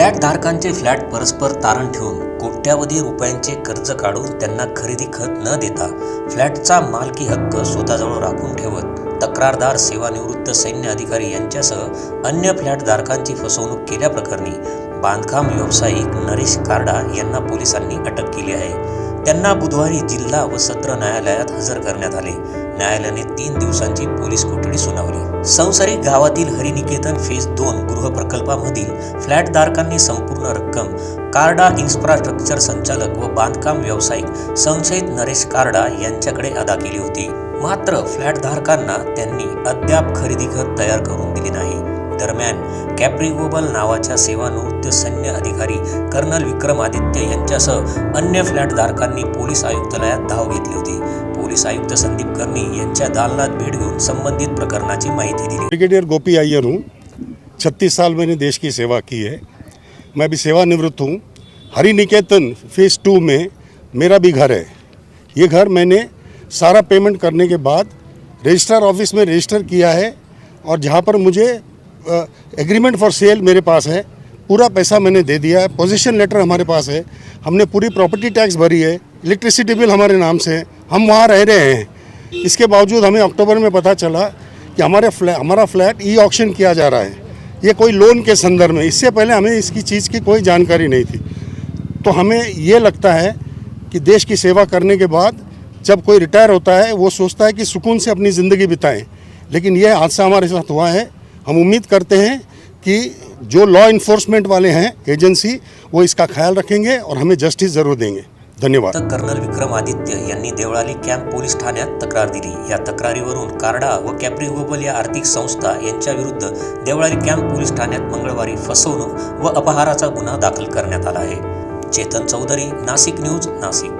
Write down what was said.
Flat धारकांचे flat परस्पर तारण ठेवून कोट्यावधी रुपयांचे कर्ज काढून त्यांना खरेदी खत न देता फ्लॅटचा मालकी हक्क स्वतःजवळ राखून ठेवत तक्रारदार सेवानिवृत्त सैन्य अधिकारी यांच्यासह अन्य फ्लॅट धारकांची फसवणूक केल्याप्रकरणी बांधकाम व्यावसायिक नरेश कार्डा यांना पोलिसांनी अटक केली आहे. त्यांना बुधवारी जिल्हा व सत्र न्यायालयात हजर करण्यात आले. न्यायालयाने तीन दिवसांची पोलीस कोठडी सुनावली. संसारिक गावातील हरिनिकेतन फेज दोन गृहप्रकल्पामधील फ्लॅटधारकांनी संपूर्ण रक्कम कार्डा इन्फ्रास्ट्रक्चर संचालक व बांधकाम व्यावसायिक संशयित नरेश कार्डा यांच्याकडे अदा केली होती. मात्र फ्लॅटधारकांना त्यांनी अद्याप खरेदी खत तयार करून दिले नाही. दरम्यान कॅप्री ग्लोबल नावाच्या सेवानिवृत्त सैन्य अधिकारी कर्नल विक्रम आदित्य यांच्यासह अन्य फ्लॅटधारकांनी पोलीस आयुक्तालयात धाव घेतली होती. पोलीस आयुक्त संदीप कर्णी यांच्या दालनात भेट घेऊन संबंधित प्रकरणाची माहिती दिली. ब्रिगेडियर गोपी अय्यर हूँ। छत्तीस साल मैंने देश की सेवा की है। मैं अभी सेवानिवृत्त हूँ। हरि निकेतन फ़ेज़ टू में मेरा भी घर है। ये घर मैंने सारा पेमेंट करने के बाद रजिस्ट्रार ऑफ़िस में रजिस्टर किया है और जहाँ पर मुझे एग्रीमेंट फॉर सेल मेरे पास है। पूरा पैसा मैंने दे दिया है। पोजीशन लेटर हमारे पास है। हमने पूरी प्रॉपर्टी टैक्स भरी है। इलेक्ट्रिसिटी बिल हमारे नाम से है। हम वहाँ रह रहे हैं। इसके बावजूद हमें अक्टूबर में पता चला कि हमारे फ्लैट हमारा फ्लैट ई ऑक्शन किया जा रहा है। ये कोई लोन के संदर्भ में। इससे पहले हमें इसकी चीज़ की कोई जानकारी नहीं थी। तो हमें ये लगता है कि देश की सेवा करने के बाद जब कोई रिटायर होता है, वो सोचता है कि सुकून से अपनी ज़िंदगी बिताएँ। लेकिन ये हादसा हमारे साथ हुआ है। हम उम्मीद करते हैं कि जो लॉ इन्फोर्समेंट वाले हैं एजेंसी वो इसका ख्याल रखेंगे और हमें जस्टिस ज़रूर देंगे। धन्यवाद। कर्नल विक्रम आदित्य यांनी देवळाली कॅम्प पोलीस ठाण्यात तक्रार दिली. या तक्रारीवरून कार्डा व कॅप्री ग्लोबल या आर्थिक संस्था यांच्या विरुद्ध देवळाली कॅम्प पोलीस ठाण्यात मंगळवारी फसवणूक व अपहाराचा गुन्हा दाखल करण्यात आला आहे. चेतन चौधरी, नाशिक न्यूज़, नाशिक.